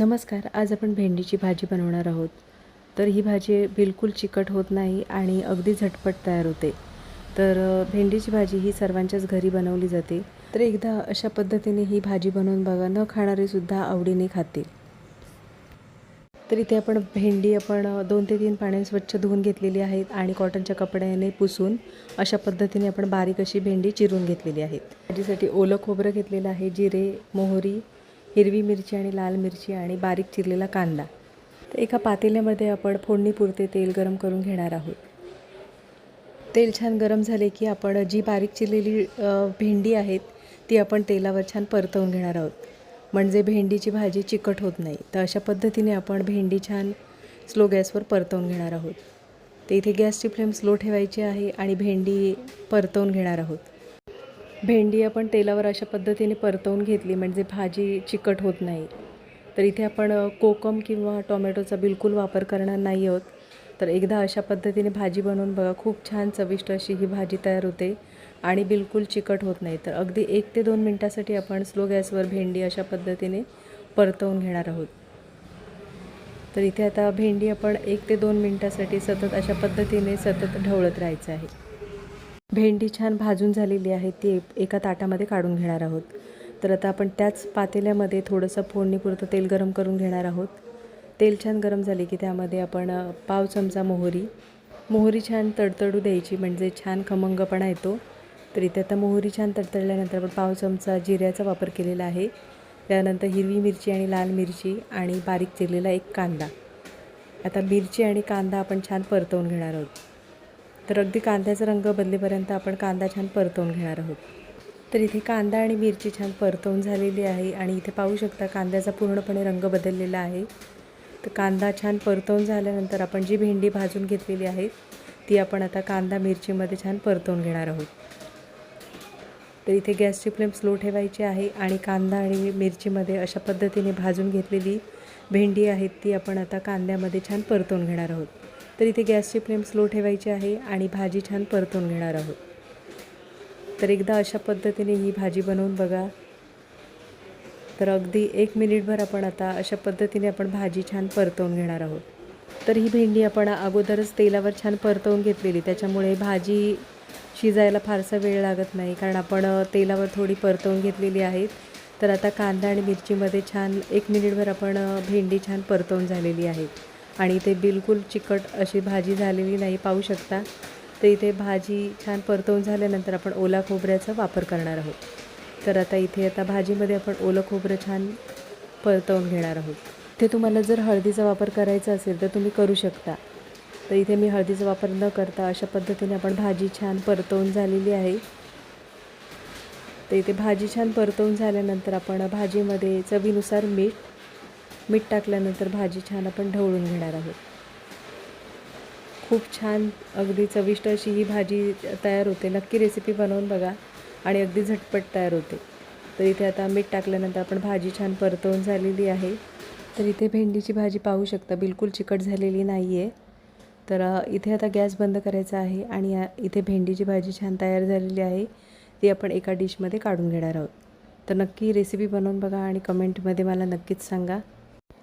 नमस्कार आज आपण भेंडीची भाजी बनवणार आहोत. तर ही भाजी बिलकुल चिकट होत नाही आणि अगदी झटपट तयार होते. तर भेंडीची भाजी ही सर्वांच्याच घरी बनवली जाते. तर एकदा अशा पद्धतीने ही भाजी बनवून बघा न खाणारेसुद्धा आवडीने खातील. तर इथे आपण भेंडी आपण दोन ते तीन पाण्याने स्वच्छ धुवून घेतलेली आहेत आणि कॉटनच्या कपड्याने पुसून अशा पद्धतीने आपण बारीक अशी भेंडी चिरून घेतलेली आहेत. भाजीसाठी ओलं खोबरं घेतलेलं आहे जिरे मोहरी हिरवी मिरची आणि लाल मिरची आणि बारीक चिरलेला कांदा. तर एका पातेल्यामध्ये आपण फोडणीपुरते तेल गरम करून घेणार आहोत. तेल छान गरम झाले की आपण जी बारीक चिरलेली भेंडी आहेत ती आपण तेलावर छान परतवून घेणार आहोत. म्हणजे भेंडीची भाजी चिकट होत नाही. तर अशा पद्धतीने आपण भेंडी छान स्लो गॅसवर परतवून घेणार आहोत. तर इथे गॅसची फ्लेम स्लो ठेवायची आहे आणि भेंडी परतवून घेणार आहोत. भेंडी आपण तेलावर अशा पद्धतीने परतवून घेतली म्हणजे भाजी चिकट होत नाही. तर इथे आपण कोकम किंवा टोमॅटोचा बिलकुल वापर करणार नाही आहोत. तर एकदा अशा पद्धतीने भाजी बनवून बघा खूप छान चविष्ट अशी ही भाजी तयार होते आणि बिलकुल चिकट होत नाही. तर अगदी एक ते दोन मिनटासाठी आपण स्लो गॅसवर भेंडी अशा पद्धतीने परतवून घेणार आहोत. तर इथे आता भेंडी आपण एक ते दोन मिनटासाठी सतत अशा पद्धतीने सतत ढवळत राहायचं आहे. भेंडी छान भाजून झालेली आहे ती एका ताटामध्ये काढून घेणार आहोत. तर आता आपण त्याच पातेल्यामध्ये थोडंसं फोडणीपुरतं तेल गरम करून घेणार आहोत. तेल छान गरम झाले की त्यामध्ये आपण पाव चमचा मोहरी. मोहरी छान तडतडू द्यायची म्हणजे छान खमंगपणा येतो. तर इथे आता मोहरी छान तडतडल्यानंतर आपण पाव चमचा जिऱ्याचा वापर केलेला आहे. त्यानंतर हिरवी मिरची आणि लाल मिरची आणि बारीक चिरलेला एक कांदा. आता मिरची आणि कांदा आपण छान परतवून घेणार आहोत. तर अगदी कांद्याचा रंग बदलेपर्यंत आपण कांदा छान परतवून घेणार आहोत. तर इथे कांदा आणि मिरची छान परतवून झालेली आहे आणि इथे पाहू शकता कांद्याचा पूर्णपणे रंग बदललेला आहे. तर कांदा छान परतवून झाल्यानंतर आपण जी भेंडी भाजून घेतलेली आहे ती आपण आता कांदा मिरचीमध्ये छान परतवून घेणार आहोत. तर इथे गॅसची फ्लेम स्लो ठेवायची आहे आणि कांदा आणि मिरचीमध्ये अशा पद्धतीने भाजून घेतलेली भेंडी आहेत ती आपण आता कांद्यामध्ये छान परतवून घेणार आहोत. तर इथे गॅसची फ्लेम स्लो ठेवायची आहे आणि भाजी छान परतून घेणार आहोत. तर एकदा अशा पद्धतीने ही भाजी बनवून बघा. तर अगदी एक मिनिटभर आपण आता अशा पद्धतीने आपण भाजी छान परतवून घेणार आहोत. तर ही भेंडी आपण अगोदरच तेलावर छान परतवून घेतलेली त्याच्यामुळे भाजी शिजायला फारसा वेळ लागत नाही कारण आपण तेलावर थोडी परतवून घेतलेली आहेत तर आता कांदा आणि मिरचीमध्ये छान एक मिनिटभर आपण भेंडी छान परतवून झालेली आहे. आणि ते बिलकुल चिकट अशी भाजी झालेली नाही पाहू शकता. तर इथे भाजी छान परतवून झाल्यानंतर आपण ओला खोबऱ्याचा वापर करणार आहोत. तर आता इथे आता भाजीमध्ये आपण ओलं खोबरं छान परतवून घेणार आहोत. ते तुम्हाला जर हळदीचा वापर करायचा असेल तर तुम्ही करू शकता. तर इथे मी हळदीचा वापर न करता अशा पद्धतीने आपण भाजी छान परतवून झालेली आहे. तर इथे भाजी छान परतवून झाल्यानंतर आपण भाजीमध्ये चवीनुसार मीठ मीठ टाकल्यानंतर भाजी छान आपण ढवळून घेणार आहोत. खूप छान अगदी चविष्ट अशी ही भाजी तयार होते. नक्की रेसिपी बनवून बघा आणि अगदी झटपट तयार होते. तर इथे आता मीठ टाकल्यानंतर आपण भाजी छान परतवून झालेली आहे. तर इथे भेंडीची भाजी पाहू शकता बिलकुल चिकट झालेली नाही आहे तर इथे आता गॅस बंद करायचा आहे आणि इथे भेंडीची भाजी छान तयार झालेली आहे ती आपण एका डिशमध्ये काढून घेणार आहोत. तर नक्की रेसिपी बनवून बघा आणि कमेंटमध्ये मला नक्कीच सांगा.